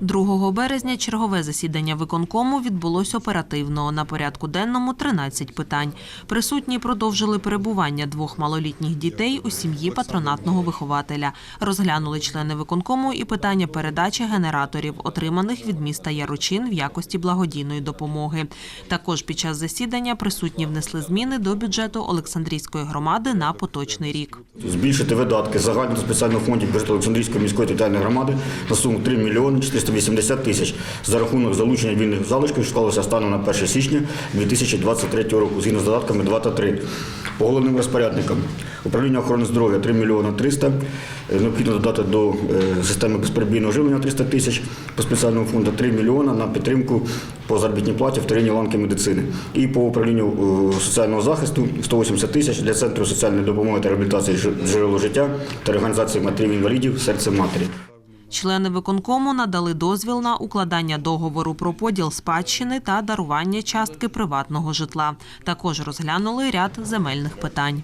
2 березня чергове засідання виконкому відбулось оперативно. На порядку денному 13 питань. Присутні продовжили перебування двох малолітніх дітей у сім'ї патронатного вихователя. Розглянули члени виконкому і питання передачі генераторів, отриманих від міста Яручин в якості благодійної допомоги. Також під час засідання присутні внесли зміни до бюджету Олександрійської громади на поточний рік. Збільшити видатки загального спеціального фонду бюджету Олександрійської міської територіальної громади на суму 3 мільйони 480 тисяч за рахунок залучення вільних залишків, що склалося станом на 1 січня 2023 року, згідно з додатками 2 та 3. По головним розпорядникам управління охорони здоров'я 3 мільйони 300, Е, необхідно додати до е, системи безперебійного живлення 300 тисяч по спеціальному фонду 3 мільйони на підтримку по заробітній платі в вторинній ланки медицини. І по управлінню е, соціального захисту 180 тисяч для центру соціальної допомоги та реабілітації «Жи- джерело життя та організації матерів інвалідів серце матері. Члени виконкому надали дозвіл на укладання договору про поділ спадщини та дарування частки приватного житла. Також розглянули ряд земельних питань.